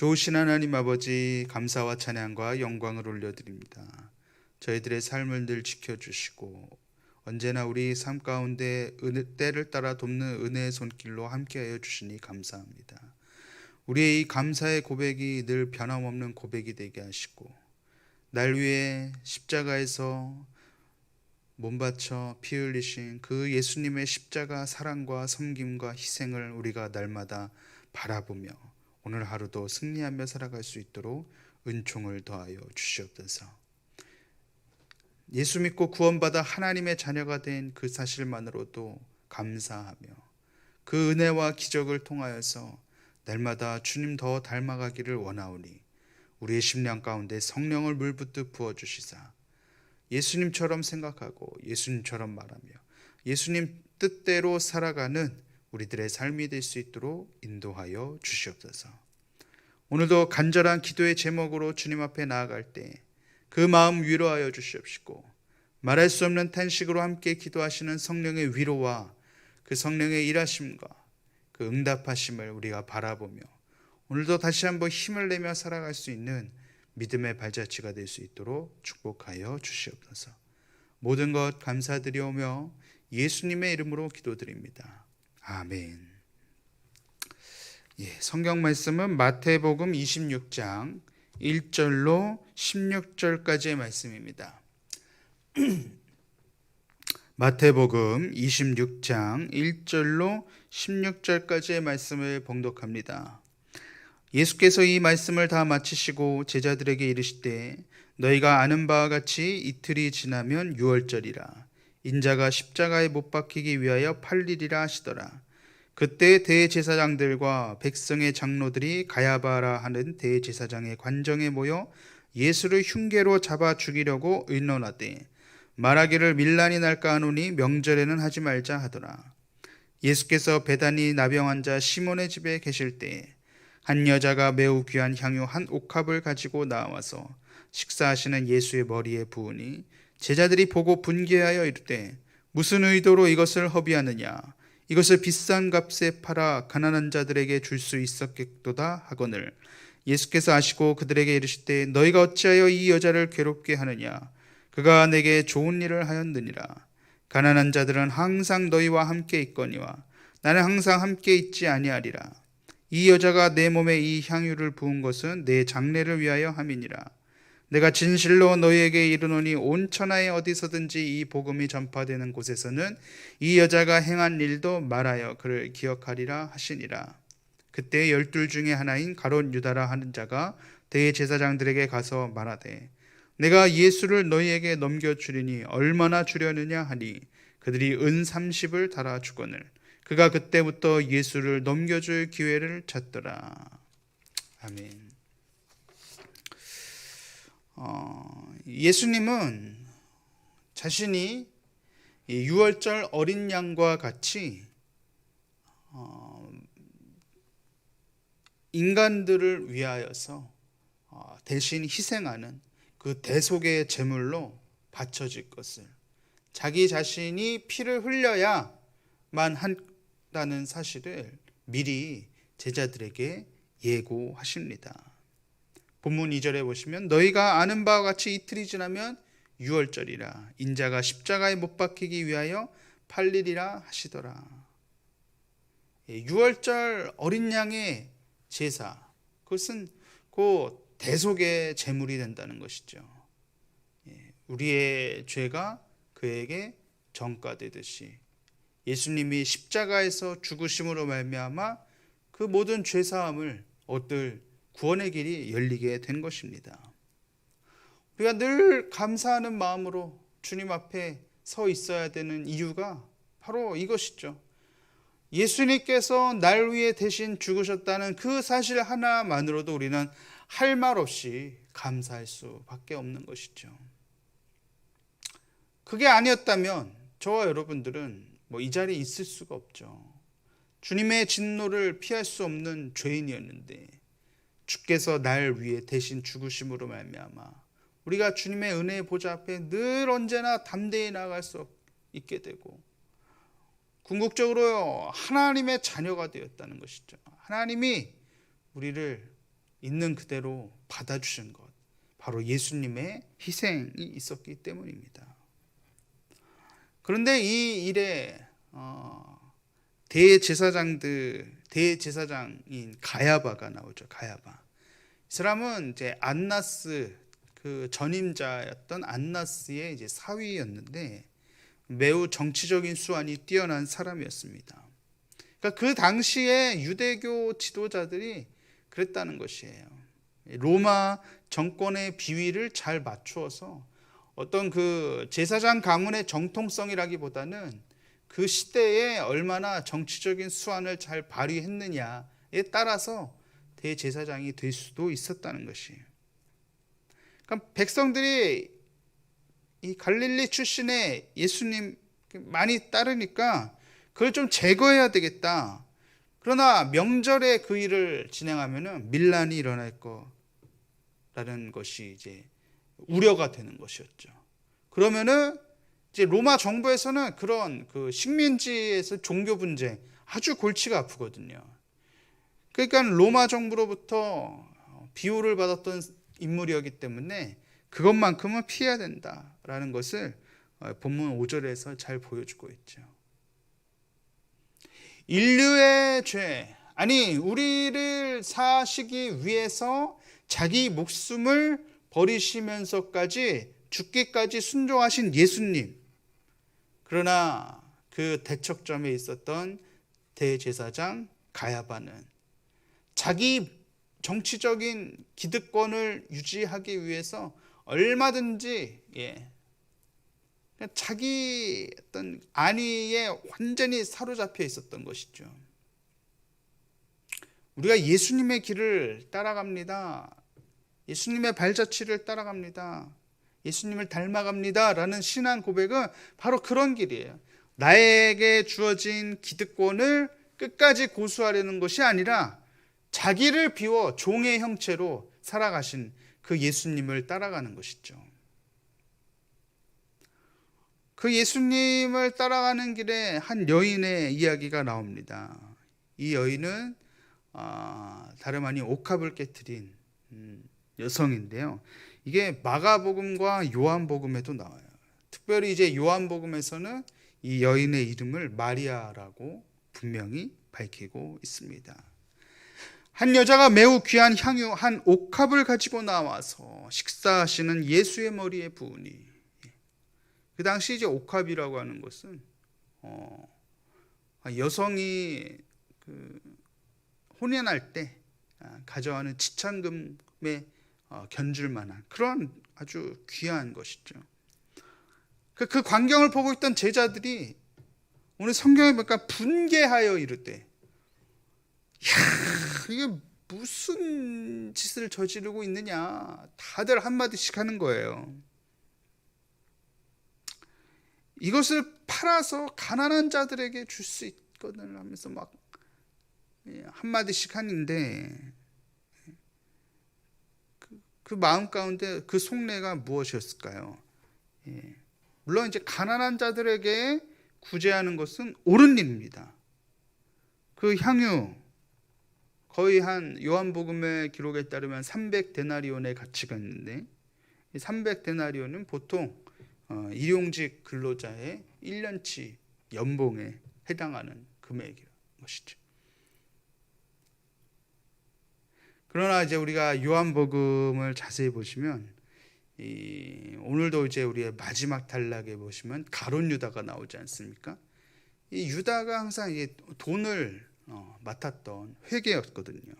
좋으신 하나님 아버지 감사와 찬양과 영광을 올려드립니다. 저희들의 삶을 늘 지켜주시고 언제나 우리 삶 가운데 은혜, 때를 따라 돕는 은혜의 손길로 함께하여 주시니 감사합니다. 우리의 이 감사의 고백이 늘 변함없는 고백이 되게 하시고 날 위해 십자가에서 몸 바쳐 피 흘리신 그 예수님의 십자가 사랑과 섬김과 희생을 우리가 날마다 바라보며 오늘 하루도 승리하며 살아갈 수 있도록 은총을 더하여 주시옵소서. 예수 믿고 구원받아 하나님의 자녀가 된 그 사실만으로도 감사하며 그 은혜와 기적을 통하여서 날마다 주님 더 닮아가기를 원하오니 우리의 심령 가운데 성령을 물붓듯 부어 주시사 예수님처럼 생각하고 예수님처럼 말하며 예수님 뜻대로 살아가는 우리들의 삶이 될 수 있도록 인도하여 주시옵소서. 오늘도 간절한 기도의 제목으로 주님 앞에 나아갈 때 그 마음 위로하여 주시옵시고 말할 수 없는 탄식으로 함께 기도하시는 성령의 위로와 그 성령의 일하심과 그 응답하심을 우리가 바라보며 오늘도 다시 한번 힘을 내며 살아갈 수 있는 믿음의 발자취가 될 수 있도록 축복하여 주시옵소서. 모든 것 감사드리오며 예수님의 이름으로 기도드립니다. 아멘. 예, 성경 말씀은 마태복음 26장 1절로 16절까지의 말씀입니다. 마태복음 26장 1절로 16절까지의 말씀을 봉독합니다. 예수께서 이 말씀을 다 마치시고 제자들에게 이르시되 너희가 아는 바와 같이 이틀이 지나면 유월절이라 인자가 십자가에 못 박히기 위하여 팔리리라 하시더라. 그때 대제사장들과 백성의 장로들이 가야바라 하는 대제사장의 관정에 모여 예수를 흉계로 잡아 죽이려고 의논하되 말하기를 밀란이 날까 하노니 명절에는 하지 말자 하더라. 예수께서 베다니 나병 환자 시몬의 집에 계실 때한 여자가 매우 귀한 향유 한 옥합을 가지고 나와서 식사하시는 예수의 머리에 부으니 제자들이 보고 분개하여 이르되 무슨 의도로 이것을 허비하느냐? 이것을 비싼 값에 팔아 가난한 자들에게 줄 수 있었겠도다 하거늘. 예수께서 아시고 그들에게 이르시되 너희가 어찌하여 이 여자를 괴롭게 하느냐? 그가 내게 좋은 일을 하였느니라. 가난한 자들은 항상 너희와 함께 있거니와 나는 항상 함께 있지 아니하리라. 이 여자가 내 몸에 이 향유를 부은 것은 내 장례를 위하여 함이니라 내가 진실로 너희에게 이르노니 온 천하에 어디서든지 이 복음이 전파되는 곳에서는 이 여자가 행한 일도 말하여 그를 기억하리라 하시니라. 그때 열둘 중에 하나인 가론 유다라 하는 자가 대제사장들에게 가서 말하되 내가 예수를 너희에게 넘겨 주리니 얼마나 주려느냐 하니 그들이 은 30을 달아 주거늘 그가 그때부터 예수를 넘겨 줄 기회를 찾더라. 아멘. 어, 예수님은 자신이 유월절 어린 양과 같이 어, 인간들을 위하여서 어, 대신 희생하는 그 대속의 제물로 바쳐질 것을 자기 자신이 피를 흘려야만 한다는 사실을 미리 제자들에게 예고하십니다. 본문 2절에 보시면 너희가 아는 바와 같이 이틀이 지나면 유월절이라 인자가 십자가에 못 박히기 위하여 팔리리라 하시더라. 예, 유월절 어린 양의 제사 그것은 그 대속의 제물이 된다는 것이죠. 예, 우리의 죄가 그에게 전가되듯이 예수님이 십자가에서 죽으심으로 말미암아 그 모든 죄 사함을 얻을 구원의 길이 열리게 된 것입니다. 우리가 늘 감사하는 마음으로 주님 앞에 서 있어야 되는 이유가 바로 이것이죠. 예수님께서 날 위해 대신 죽으셨다는 그 사실 하나만으로도 우리는 할 말 없이 감사할 수밖에 없는 것이죠. 그게 아니었다면 저와 여러분들은 뭐 이 자리에 있을 수가 없죠. 주님의 진노를 피할 수 없는 죄인이었는데 주께서 날 위해 대신 죽으심으로 말미암아 우리가 주님의 은혜의 보좌 앞에 늘 언제나 담대히 나아갈 수 있게 되고 궁극적으로 하나님의 자녀가 되었다는 것이죠. 하나님이 우리를 있는 그대로 받아주신 것. 바로 예수님의 희생이 있었기 때문입니다. 그런데 이 일에 어, 대제사장들 대제사장인 가야바가 나오죠. 가야바. 이 사람은 이제 안나스 그 전임자였던 안나스의 이제 사위였는데 매우 정치적인 수완이 뛰어난 사람이었습니다. 그러니까 그 당시에 유대교 지도자들이 그랬다는 것이에요. 로마 정권의 비위를 잘 맞추어서 어떤 그 제사장 가문의 정통성이라기보다는 그 시대에 얼마나 정치적인 수완을 잘 발휘했느냐에 따라서 대제사장이 될 수도 있었다는 것이에요. 그러니까 백성들이 이 갈릴리 출신의 예수님 많이 따르니까 그걸 좀 제거해야 되겠다. 그러나 명절에 그 일을 진행하면은 밀란이 일어날 거라는 것이 이제 우려가 되는 것이었죠. 그러면은 이제 로마 정부에서는 그런 그 식민지에서 종교 분쟁 아주 골치가 아프거든요. 그러니까 로마 정부로부터 비호를 받았던 인물이었기 때문에 그것만큼은 피해야 된다라는 것을 본문 5절에서 잘 보여주고 있죠. 인류의 죄, 아니, 우리를 사시기 위해서 자기 목숨을 버리시면서까지 죽기까지 순종하신 예수님. 그러나 그 대척점에 있었던 대제사장 가야바는 자기 정치적인 기득권을 유지하기 위해서 얼마든지 예, 자기 어떤 안위에 완전히 사로잡혀 있었던 것이죠. 우리가 예수님의 길을 따라갑니다. 예수님의 발자취를 따라갑니다. 예수님을 닮아갑니다. 라는 신앙 고백은 바로 그런 길이에요. 나에게 주어진 기득권을 끝까지 고수하려는 것이 아니라 자기를 비워 종의 형체로 살아가신 그 예수님을 따라가는 것이죠. 그 예수님을 따라가는 길에 한 여인의 이야기가 나옵니다. 이 여인은 아, 다름 아닌 옥합을 깨뜨린 음, 여성인데요. 이게 마가복음과 요한복음에도 나와요. 특별히 이제 요한복음에서는 이 여인의 이름을 마리아라고 분명히 밝히고 있습니다. 한 여자가 매우 귀한 향유 한 옥합을 가지고 나와서 식사하시는 예수의 머리에 부으니 그 당시 이제 옥합이라고 하는 것은 어, 여성이 그 혼연할 때 아, 가져가는 지참금에 어, 견줄 만한 그런 아주 귀한 것이죠. 그, 그 광경을 보고 있던 제자들이 오늘 성경에 보니까 분개하여 이르되, 야 이게 무슨 짓을 저지르고 있느냐 다들 한마디씩 하는 거예요. 이것을 팔아서 가난한 자들에게 줄 수 있거든 하면서 막 예, 한마디씩 하는데 그, 그, 마음 가운데 그 속내가 무엇이었을까요? 예, 물론 이제 가난한 자들에게 구제하는 것은 옳은 일입니다. 그 향유 거의 한 요한복음의 기록에 따르면 300데나리온의 가치가 있는데 300데나리온은 보통 어, 일용직 근로자의 1년치 연봉에 해당하는 금액인 것이죠. 그러나 이제 우리가 요한복음을 자세히 보시면 오늘도 이제 우리의 마지막 단락에 보시면 가론 유다가 나오지 않습니까? 이 유다가 항상 이 돈을 어, 맡았던 회계였거든요.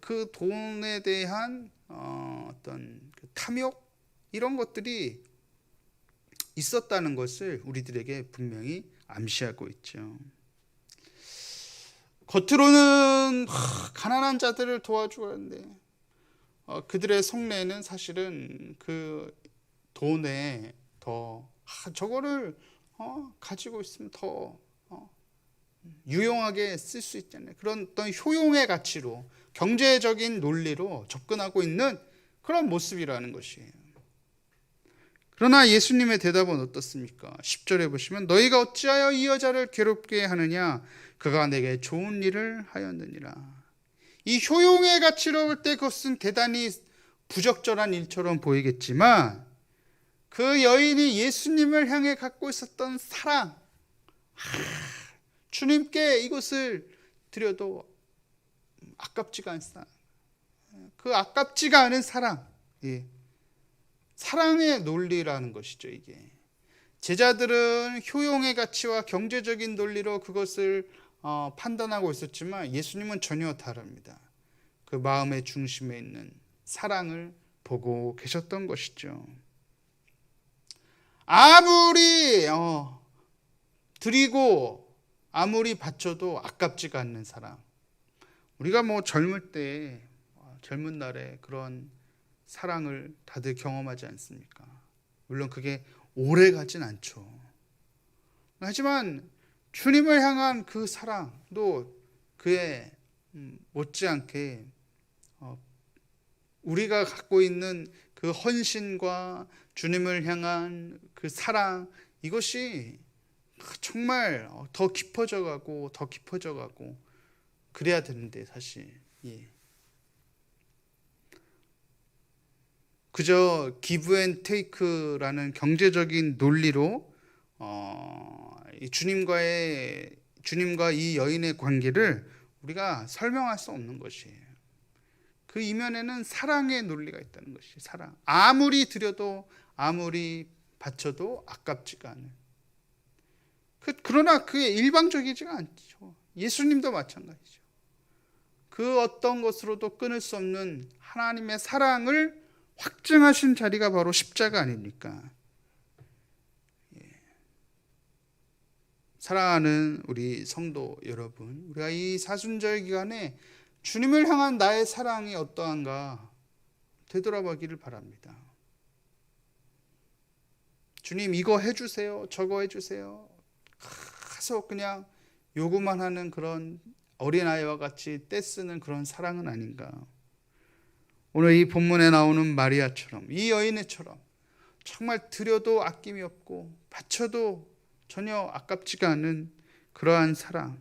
그 돈에 대한 어, 어떤 그 탐욕 이런 것들이 있었다는 것을 우리들에게 분명히 암시하고 있죠. 겉으로는 가난한 자들을 도와주고 하는데 어, 그들의 속내는 사실은 그 돈에 더 아, 저거를 어, 가지고 있으면 더 어, 유용하게 쓸 수 있잖아요. 그런 어떤 효용의 가치로 경제적인 논리로 접근하고 있는 그런 모습이라는 것이에요. 그러나 예수님의 대답은 어떻습니까? 10절에 보시면 너희가 어찌하여 이 여자를 괴롭게 하느냐 그가 내게 좋은 일을 하였느니라. 이 효용의 가치로 볼 때 그것은 대단히 부적절한 일처럼 보이겠지만 그 여인이 예수님을 향해 갖고 있었던 사랑, 하, 주님께 이것을 드려도 아깝지가 않다. 그 아깝지가 않은 사랑, 예. 사랑의 논리라는 것이죠 이게. 제자들은 효용의 가치와 경제적인 논리로 그것을 어, 판단하고 있었지만 예수님은 전혀 다릅니다. 그 마음의 중심에 있는 사랑을 보고 계셨던 것이죠. 아무리 어, 드리고 아무리 바쳐도 아깝지가 않는 사랑. 우리가 뭐 젊을 때 어, 젊은 날에 그런 사랑을 다들 경험하지 않습니까? 물론 그게 오래 가진 않죠. 하지만 주님을 향한 그 사랑도 그의 음, 못지않게 어, 우리가 갖고 있는 그 헌신과 주님을 향한 그 사랑 이것이 정말 더 깊어져 가고 더 깊어져 가고 그래야 되는데 사실 예. 그저 기브 앤 테이크라는 경제적인 논리로 어, 이 주님과의 주님과 이 여인의 관계를 우리가 설명할 수 없는 것이에요. 그 이면에는 사랑의 논리가 있다는 것이 사랑. 아무리 드려도 아무리 바쳐도 아깝지가 않은. 그, 그러나 그게 일방적이지가 않죠. 예수님도 마찬가지죠. 그 어떤 것으로도 끊을 수 없는 하나님의 사랑을 확증하신 자리가 바로 십자가 아닙니까? 예. 사랑하는 우리 성도 여러분, 우리가 이 사순절 기간에 주님을 향한 나의 사랑이 어떠한가 되돌아보기를 바랍니다. 주님 이거 해주세요, 저거 해주세요. 가서 그냥 요구만 하는 그런 어린아이와 같이 떼쓰는 그런 사랑은 아닌가. 오늘 이 본문에 나오는 마리아처럼 이 여인애처럼 정말 드려도 아낌이 없고 바쳐도 전혀 아깝지가 않은 그러한 사랑.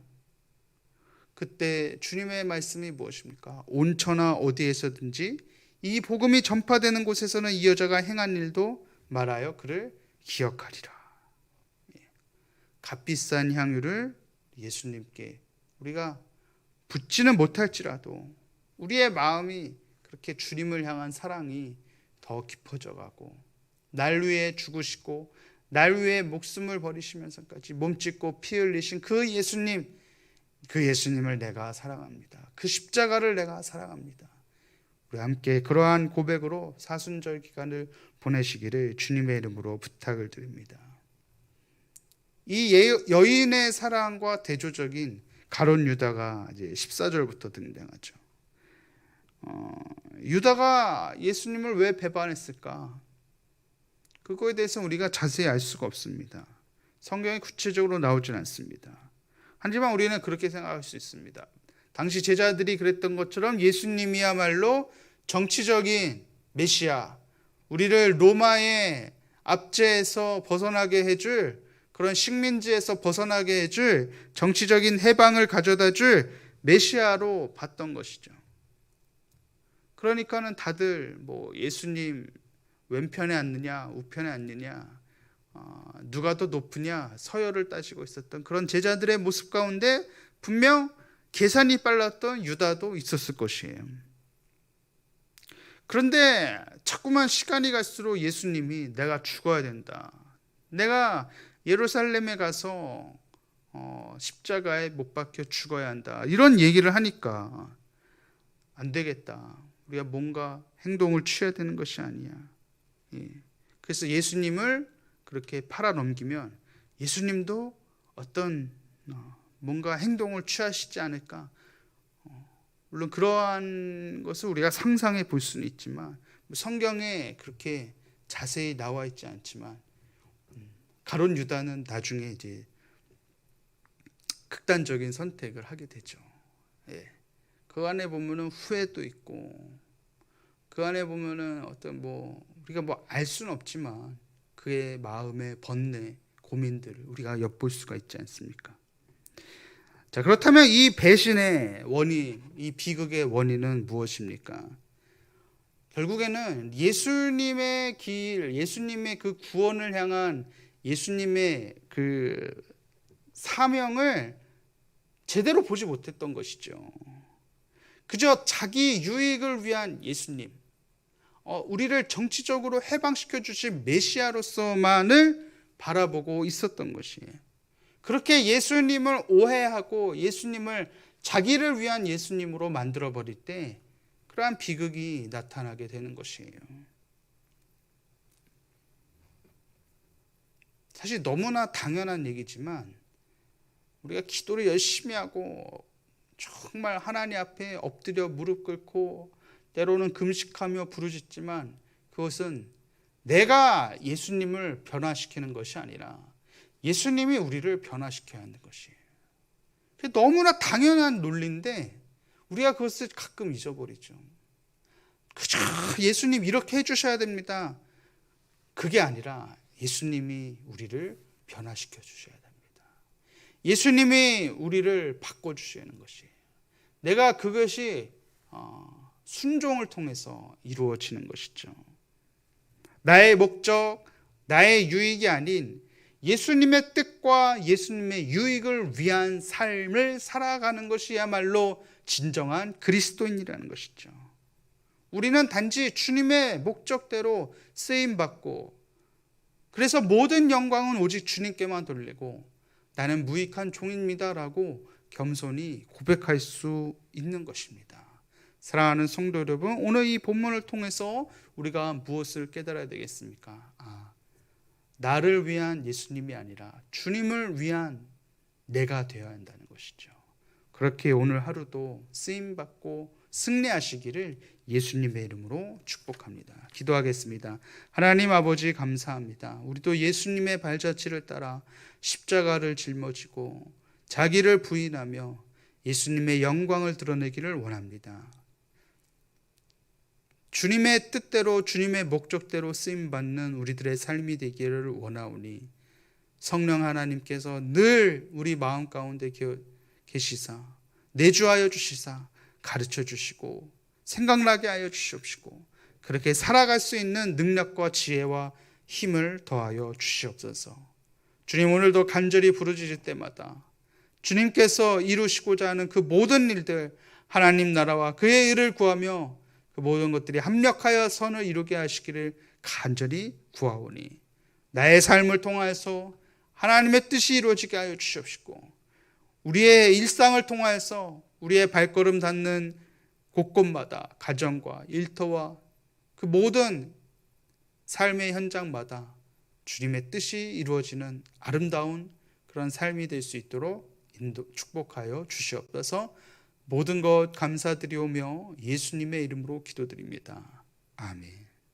그때 주님의 말씀이 무엇입니까? 온천하 어디에서든지 이 복음이 전파되는 곳에서는 이 여자가 행한 일도 말하여 그를 기억하리라. 예. 값비싼 향유를 예수님께 우리가 붙지는 못할지라도 우리의 마음이 그렇게 주님을 향한 사랑이 더 깊어져 가고 날 위해 죽으시고 날 위해 목숨을 버리시면서까지 몸짓고 피 흘리신 그 예수님 그 예수님을 내가 사랑합니다. 그 십자가를 내가 사랑합니다. 우리 함께 그러한 고백으로 사순절 기간을 보내시기를 주님의 이름으로 부탁을 드립니다. 이 여인의 사랑과 대조적인 가론 유다가 이제 14절부터 등장하죠. 어, 유다가 예수님을 왜 배반했을까? 그거에 대해서 우리가 자세히 알 수가 없습니다. 성경에 구체적으로 나오진 않습니다. 하지만 우리는 그렇게 생각할 수 있습니다. 당시 제자들이 그랬던 것처럼 예수님이야말로 정치적인 메시아, 우리를 로마의 압제에서 벗어나게 해줄 그런 식민지에서 벗어나게 해줄 정치적인 해방을 가져다 줄 메시아로 봤던 것이죠. 그러니까는 다들 뭐 예수님 왼편에 앉느냐 우편에 앉느냐 어, 누가 더 높으냐 서열을 따지고 있었던 그런 제자들의 모습 가운데 분명 계산이 빨랐던 유다도 있었을 것이에요. 그런데 자꾸만 시간이 갈수록 예수님이 내가 죽어야 된다. 내가 예루살렘에 가서 어, 십자가에 못 박혀 죽어야 한다. 이런 얘기를 하니까 안 되겠다. 우리가 뭔가 행동을 취해야 되는 것이 아니야. 예. 그래서 예수님을 그렇게 팔아 넘기면 예수님도 어떤 어, 뭔가 행동을 취하시지 않을까. 어, 물론 그러한 것을 우리가 상상해 볼 수는 있지만 뭐 성경에 그렇게 자세히 나와 있지 않지만 음, 가론 유다는 나중에 이제 극단적인 선택을 하게 되죠. 예. 그 안에 보면은 후회도 있고 그 안에 보면은 어떤 뭐 우리가 뭐 알 수는 없지만 그의 마음의 번뇌, 고민들을 우리가 엿볼 수가 있지 않습니까? 자, 그렇다면 이 배신의 원인, 이 비극의 원인은 무엇입니까? 결국에는 예수님의 길, 예수님의 그 구원을 향한 예수님의 그 사명을 제대로 보지 못했던 것이죠. 그저 자기 유익을 위한 예수님, 어, 우리를 정치적으로 해방시켜 주신 메시아로서만을 바라보고 있었던 것이에요. 그렇게 예수님을 오해하고 예수님을 자기를 위한 예수님으로 만들어 버릴 때 그러한 비극이 나타나게 되는 것이에요. 사실 너무나 당연한 얘기지만 우리가 기도를 열심히 하고 정말 하나님 앞에 엎드려 무릎 꿇고 때로는 금식하며 부르짖지만 그것은 내가 예수님을 변화시키는 것이 아니라 예수님이 우리를 변화시켜야 하는 것이에요. 너무나 당연한 논리인데 우리가 그것을 가끔 잊어버리죠. 그저 예수님 이렇게 해주셔야 됩니다. 그게 아니라 예수님이 우리를 변화시켜 주셔야 됩니다. 예수님이 우리를 바꿔주셔야 하는 것이에요. 내가 그것이 어, 순종을 통해서 이루어지는 것이죠. 나의 목적, 나의 유익이 아닌 예수님의 뜻과 예수님의 유익을 위한 삶을 살아가는 것이야말로 진정한 그리스도인이라는 것이죠. 우리는 단지 주님의 목적대로 쓰임 받고 그래서 모든 영광은 오직 주님께만 돌리고 나는 무익한 종입니다라고 겸손히 고백할 수 있는 것입니다. 사랑하는 성도 여러분, 오늘 이 본문을 통해서 우리가 무엇을 깨달아야 되겠습니까? 아, 나를 위한 예수님이 아니라 주님을 위한 내가 되어야 한다는 것이죠. 그렇게 오늘 하루도 쓰임 받고 승리하시기를 예수님의 이름으로 축복합니다. 기도하겠습니다. 하나님 아버지 감사합니다. 우리도 예수님의 발자취를 따라 십자가를 짊어지고 자기를 부인하며 예수님의 영광을 드러내기를 원합니다. 주님의 뜻대로 주님의 목적대로 쓰임 받는 우리들의 삶이 되기를 원하오니 성령 하나님께서 늘 우리 마음 가운데 계시사 내주하여 주시사 가르쳐 주시고 생각나게 하여 주시옵시고 그렇게 살아갈 수 있는 능력과 지혜와 힘을 더하여 주시옵소서. 주님 오늘도 간절히 부르짖을 때마다 주님께서 이루시고자 하는 그 모든 일들 하나님 나라와 그의 일을 구하며 그 모든 것들이 합력하여 선을 이루게 하시기를 간절히 구하오니 나의 삶을 통하여서 하나님의 뜻이 이루어지게 하여 주시옵시고 우리의 일상을 통하여서 우리의 발걸음 닿는 곳곳마다 가정과 일터와 그 모든 삶의 현장마다 주님의 뜻이 이루어지는 아름다운 그런 삶이 될 수 있도록 인도, 축복하여 주시옵소서 모든 것 감사드리오며 예수님의 이름으로 기도드립니다. 아멘.